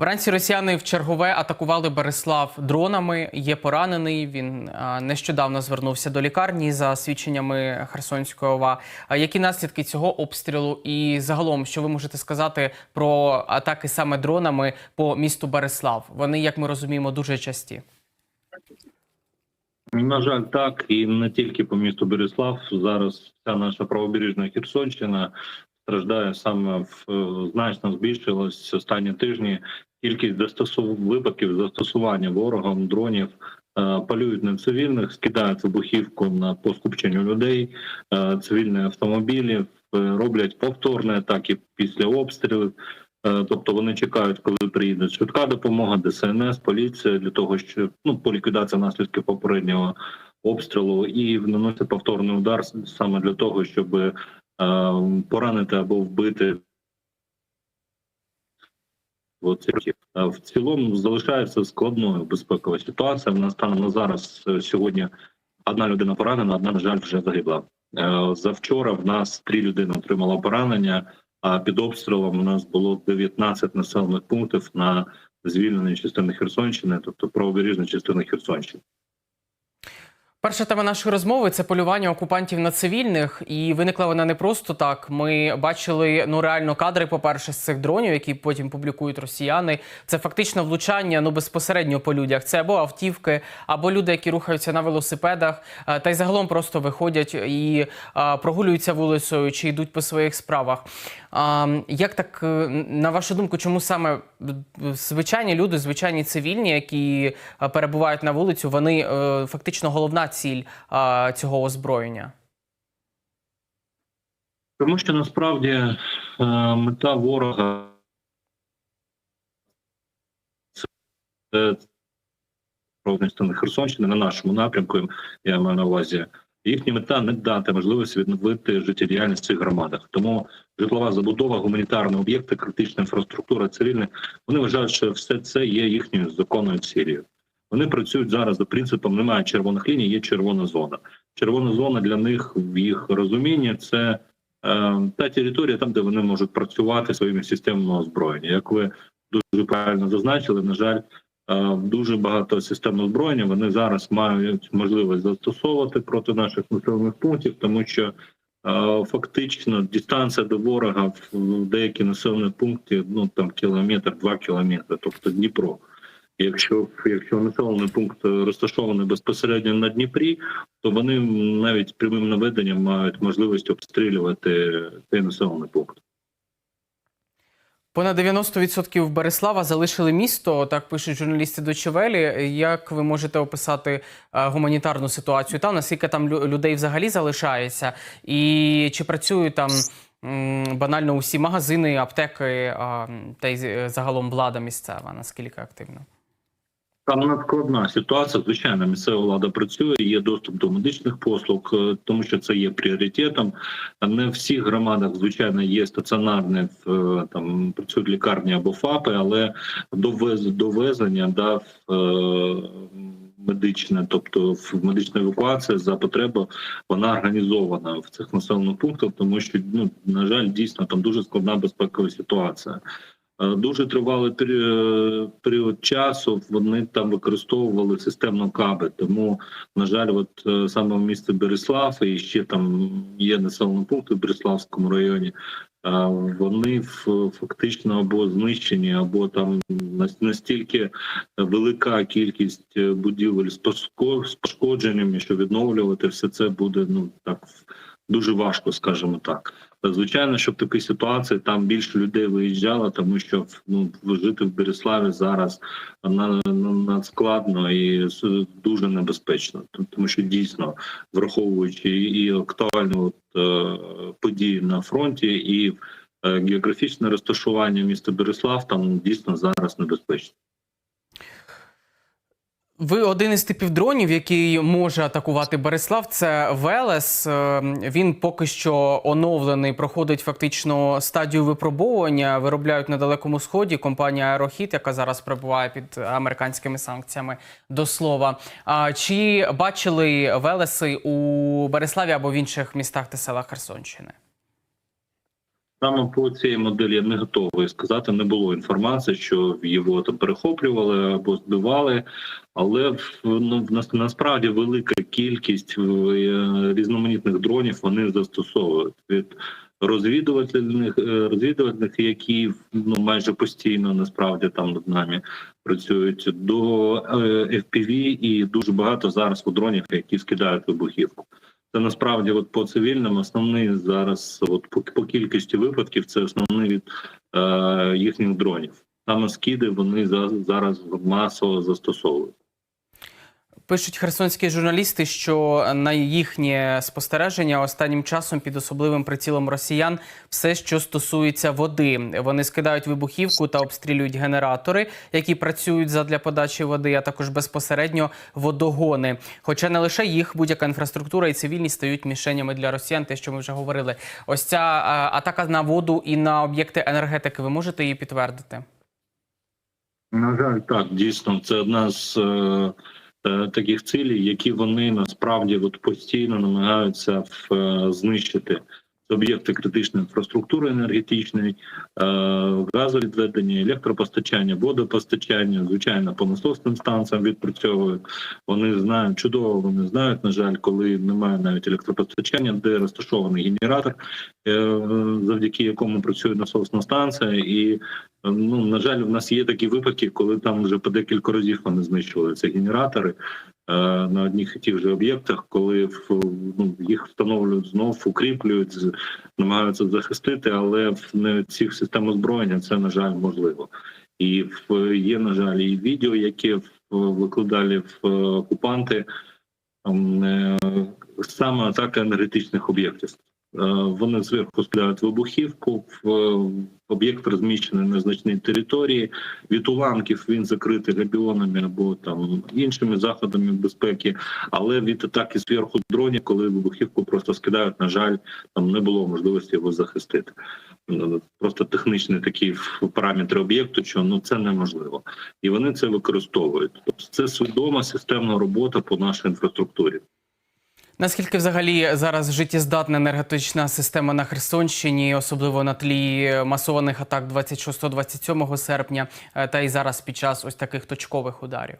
Вранці росіяни в чергове атакували Береслав дронами. Є поранений. Він нещодавно звернувся до лікарні за свідченнями Херсонської ОВА. Які наслідки цього обстрілу? І загалом, що ви можете сказати про атаки саме дронами по місту Береслав? Вони, як ми розуміємо, дуже часті. На жаль, так і не тільки по місту Береслав. Зараз вся наша правобережна Херсонщина страждає саме в е, значно збільшилась останні тижні. Кількість застосов... випадків застосування ворогом дронів е, полюють на цивільних, скидають вибухівку на по скупченню людей, е, цивільні автомобілі, е, роблять повторні атаки після обстрілів. Тобто вони чекають, коли приїде швидка допомога, ДСНС, поліція для того, щоб ну по ліквідації наслідків попереднього обстрілу і наносять повторний удар саме для того, щоб поранити або вбити. Ці- Е, в цілому залишається складною безпекова ситуація. В нас станом на зараз е, сьогодні одна людина поранена, одна, на жаль, вже загибла. Е, Завчора в нас три людини отримала поранення. А під обстрілом у нас було 19 населених пунктів на звільненій частини Херсонщини, тобто правобережна частина Херсонщини. Перша тема нашої розмови це полювання окупантів на цивільних, і виникла вона не просто так. Ми бачили ну реально кадри, по-перше, з цих дронів, які потім публікують росіяни. Це фактично влучання ну безпосередньо по людях. Це або автівки, або люди, які рухаються на велосипедах, е, та й загалом просто виходять і е, прогулюються вулицею чи йдуть по своїх справах. Як так, е, на вашу думку, чому саме звичайні люди, звичайні цивільні, які перебувають на вулицю, вони фактично головна ціль е, цього озброєння? Тому що насправді е, мета ворога це правобережна частина Херсонщини на нашому напрямку. Я маю на увазі. Їхня мета не дати можливості відновити життєдіяльність в цих громадах. Тому житлова забудова, гуманітарні об'єкти, критична інфраструктура, цивільне. Вони вважають, що все це є їхньою законною цілею. Вони працюють зараз за принципом немає червоних ліній, є червона зона. Червона зона для них в їх розумінні це е, та територія, там де вони можуть працювати своїми системами озброєння. Як ви дуже правильно зазначили, на жаль, е, дуже багато систем озброєння вони зараз мають можливість застосовувати проти наших населених пунктів, тому що е, фактично дистанція до ворога в деякі населені пункти ну там кілометр, два кілометри, тобто Дніпро. Якщо якщо населений пункт розташований безпосередньо на Дніпрі, то вони навіть прямим наведенням мають можливість обстрілювати цей населений пункт. Понад 90% Береслава залишили місто, так пишуть журналісти Дочевелі. Як ви можете описати е, гуманітарну ситуацію там? Наскільки там лю- людей взагалі залишається? І чи працюють там банально усі магазини, аптеки та й загалом влада місцева? Наскільки активно? Там надскладна ситуація. Звичайно, місцева влада працює, є доступ до медичних послуг, е, тому що це є пріоритетом. Не в всіх громадах, звичайно, є стаціонарні е, там працюють лікарні або ФАПи, але довез довезення да, е, медичне, тобто в медична евакуація за потреби, вона організована в цих населених пунктах, тому що ну на жаль, дійсно там дуже складна безпекова ситуація. Е, Дуже тривалий період часу вони там використовували системно каби. Тому, на жаль, от е, саме в місті Береслав і ще там є населені пункти в Береславському районі. е, Вони фактично або знищені, або там настільки велика кількість е, будівель з пошкодженнями, що відновлювати все це буде ну так дуже важко, скажімо так. Звичайно, що в такій ситуації там більше людей виїжджало, тому що ну жити в Береславі зараз на, на, надскладно і дуже небезпечно, тому що дійсно враховуючи і актуальні от, е, події на фронті, і е, географічне розташування міста Береслав там дійсно зараз небезпечно. Ви один із типів дронів, який може атакувати Береслав. Це Велес. Е, Він поки що оновлений, проходить фактично стадію випробовування. Виробляють на далекому сході компанія Аерохіт, яка зараз перебуває під американськими санкціями. До слова, чи бачили Велеси у Береславі або в інших містах та селах Херсонщини? Саме по цій моделі я не готовий сказати. Не було інформації, що його там перехоплювали або збивали. Але ну, в нас насправді велика кількість е, різноманітних дронів вони застосовують від розвідувальних е, розвідувальних, які ну майже постійно насправді там над нами працюють до е, FPV і дуже багато зараз у дронів, які скидають вибухівку. Це насправді, от по цивільним, основний зараз, от по, по кількості випадків, це основний від е, їхніх дронів. Саме скиди вони за, зараз масово застосовують. Пишуть херсонські журналісти, що на їхнє спостереження останнім часом під особливим прицілом росіян все, що стосується води. Вони скидають вибухівку та обстрілюють генератори, які працюють задля подачі води, а також безпосередньо водогони. Хоча не лише їх, будь-яка інфраструктура і цивільність стають мішенями для росіян. Те, що ми вже говорили. Ось ця атака на воду і на об'єкти енергетики. Ви можете її підтвердити? На жаль, так дійсно, це одна з е, таких цілей, які вони насправді от постійно намагаються в, е, знищити. Об'єкти критичної інфраструктури енергетичної, е, газовідведення, електропостачання, водопостачання, звичайно, по насосним станціям відпрацьовують. Вони знають чудово. Вони знають, на жаль, коли немає навіть електропостачання, де розташований генератор, е, завдяки якому працює насосна станція, і Ну на жаль, в нас є такі випадки, коли там вже по декілька разів вони знищували ці генератори на одних і тих же об'єктах, коли ну, їх встановлюють знов, укріплюють, намагаються захистити, але в не цих систем озброєння це на жаль можливо. І є на жаль і відео, які викладали в е, окупанти е, саме атака енергетичних об'єктів. Е, Вони зверху скидають вибухівку в об'єкт розміщений на значній території. Від уламків він закритий габіонами або там іншими заходами безпеки. Але від атаки зверху дронів, коли вибухівку просто скидають, на жаль, там не було можливості його захистити. Просто технічний такий параметр об'єкту, що ну це неможливо, і вони це використовують. Тобто це свідома системна робота по нашій інфраструктурі. Наскільки взагалі зараз життєздатна енергетична система на Херсонщині, особливо на тлі масованих атак 26-27 серпня, е, та й зараз під час ось таких точкових ударів?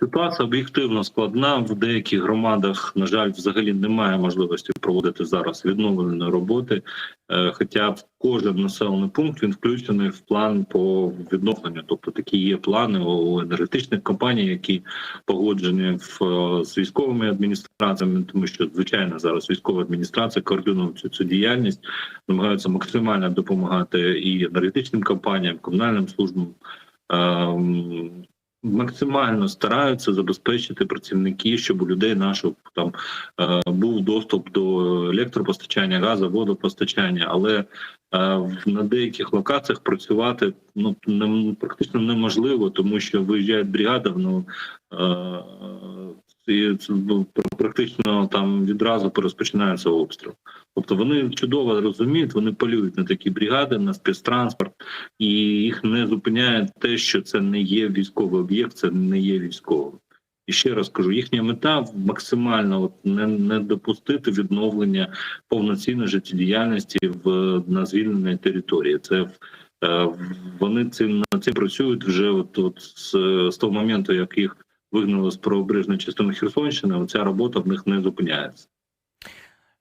Ситуація об'єктивно складна. В деяких громадах, на жаль, взагалі немає можливості проводити зараз відновлені роботи. Е, Хоча в кожен населений пункт він включений в план по відновленню. Тобто такі є плани у енергетичних компаній, які погоджені в е, з військовими адміністраціями, тому що звичайно зараз військова адміністрація координує цю, цю діяльність, намагаються максимально допомагати і енергетичним компаніям, комунальним службам. Максимально стараються забезпечити працівники, щоб у людей наших там е, був доступ до електропостачання, газу, водопостачання, але на деяких локаціях працювати ну не, практично неможливо, тому що виїжджає бригада, ну і це, ну, практично там відразу розпочинається обстріл. Тобто вони чудово розуміють, вони полюють на такі бригади, на спецтранспорт, і їх не зупиняє те, що це не є військовий об'єкт, це не є військовим. І ще раз кажу, їхня мета максимально от не, не допустити відновлення повноцінної життєдіяльності в на звільненій території. Це е, вони цим над цим працюють вже от, от з, з того моменту, як їх вигнали з правобережної частини Херсонщини. Оця робота в них не зупиняється.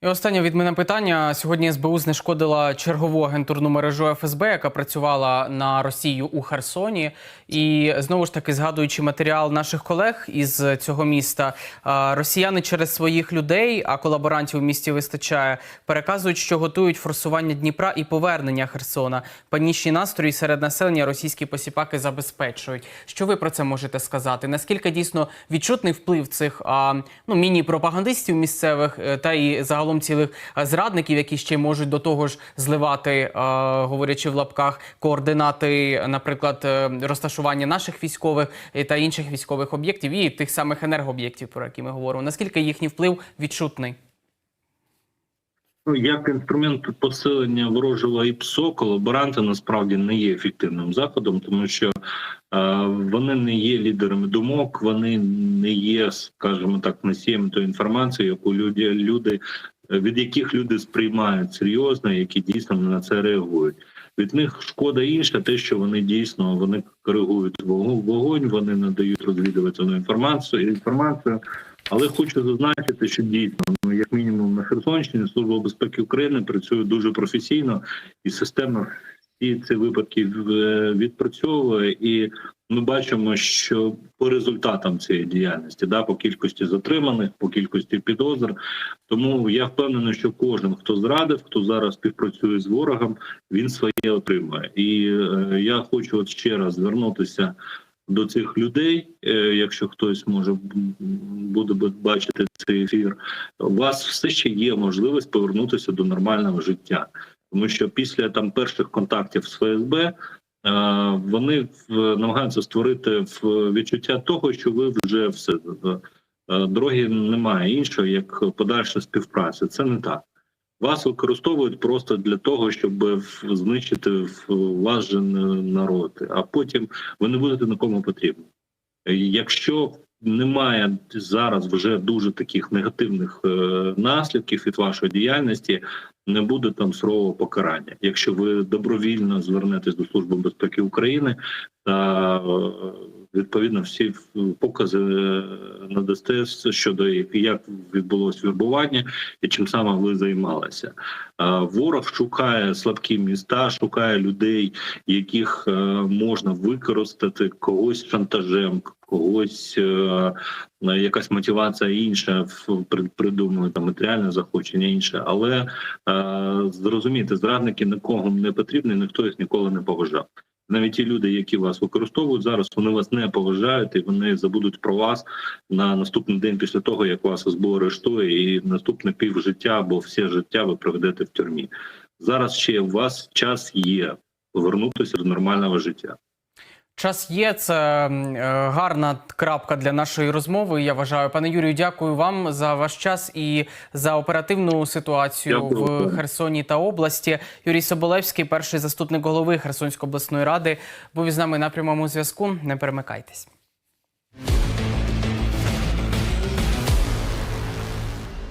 І останнє від мене питання. Сьогодні СБУ знешкодила чергову агентурну мережу ФСБ, яка працювала на Росію у Херсоні. І знову ж таки, згадуючи матеріал наших колег із цього міста, росіяни через своїх людей, а колаборантів у місті вистачає, переказують, що готують форсування Дніпра і повернення Херсона. Панічні настрої серед населення російські посіпаки забезпечують. Що ви про це можете сказати? Наскільки дійсно відчутний вплив цих ну, міні-пропагандистів місцевих е, та і загалом цілих е, зрадників, які ще можуть до того ж зливати, е, говорячи в лапках, координати, наприклад, е, розташування наших військових та інших військових об'єктів і тих самих енергооб'єктів, про які ми говоримо. Наскільки їхній вплив відчутний? Ну, як інструмент посилення ворожого ІПСО, колаборанти насправді не є ефективним заходом, тому що е, вони не є лідерами думок, вони не є, скажімо так, носієм тої інформації, яку люди, люди від яких люди сприймають серйозно, які дійсно на це реагують. Від них шкода інша, те, що вони дійсно вони коригують вогонь, вони надають розвідувальну інформацію інформацію. Але хочу зазначити, що дійсно, ну як мінімум на Херсонщині, служба безпеки України працює дуже професійно і системно всі ці випадки е, відпрацьовує, і ми бачимо, що по результатам цієї діяльності, да, по кількості затриманих, по кількості підозр. Тому я впевнений, що кожен, хто зрадив, хто зараз співпрацює з ворогом, він своє отримає. І е, я хочу от ще раз звернутися до цих людей. Е, якщо хтось може буде бачити цей ефір, у вас все ще є можливість повернутися до нормального життя, тому що після там перших контактів з ФСБ. Вони намагаються створити відчуття того, що ви вже все е, дороги немає іншого як подальша співпраця. Це не так. Вас використовують просто для того, щоб знищити ваш же народ, а потім ви не будете нікому потрібні. Якщо немає зараз вже дуже таких негативних е, наслідків від вашої діяльності, не буде там сурового покарання. Якщо ви добровільно звернетесь до Служби безпеки України та е, відповідно всі покази е, надасте щодо як- відбулось вірбування і чим саме ви займалися. Е, Ворог шукає слабкі міста, шукає людей, яких е, можна використати когось шантажем, когось якась мотивація інша в- при- придумує там матеріальне захочення інше, але зрозуміти, зрадники нікого не потрібні, ніхто їх ніколи не поважав. Навіть ті люди, які вас використовують зараз, вони вас не поважають і вони забудуть про вас на наступний день після того, як вас СБУ арештує, і наступне пів життя або все життя ви проведете в тюрмі. Зараз ще у вас час є повернутися до нормального життя. Час є. Це е, гарна крапка для нашої розмови. Я вважаю, пане Юрію, дякую вам за ваш час і за оперативну ситуацію Дякую. в Херсоні та області. Юрій Соболевський, перший заступник голови Херсонської обласної ради, був із нами на прямому зв'язку. Не перемикайтесь.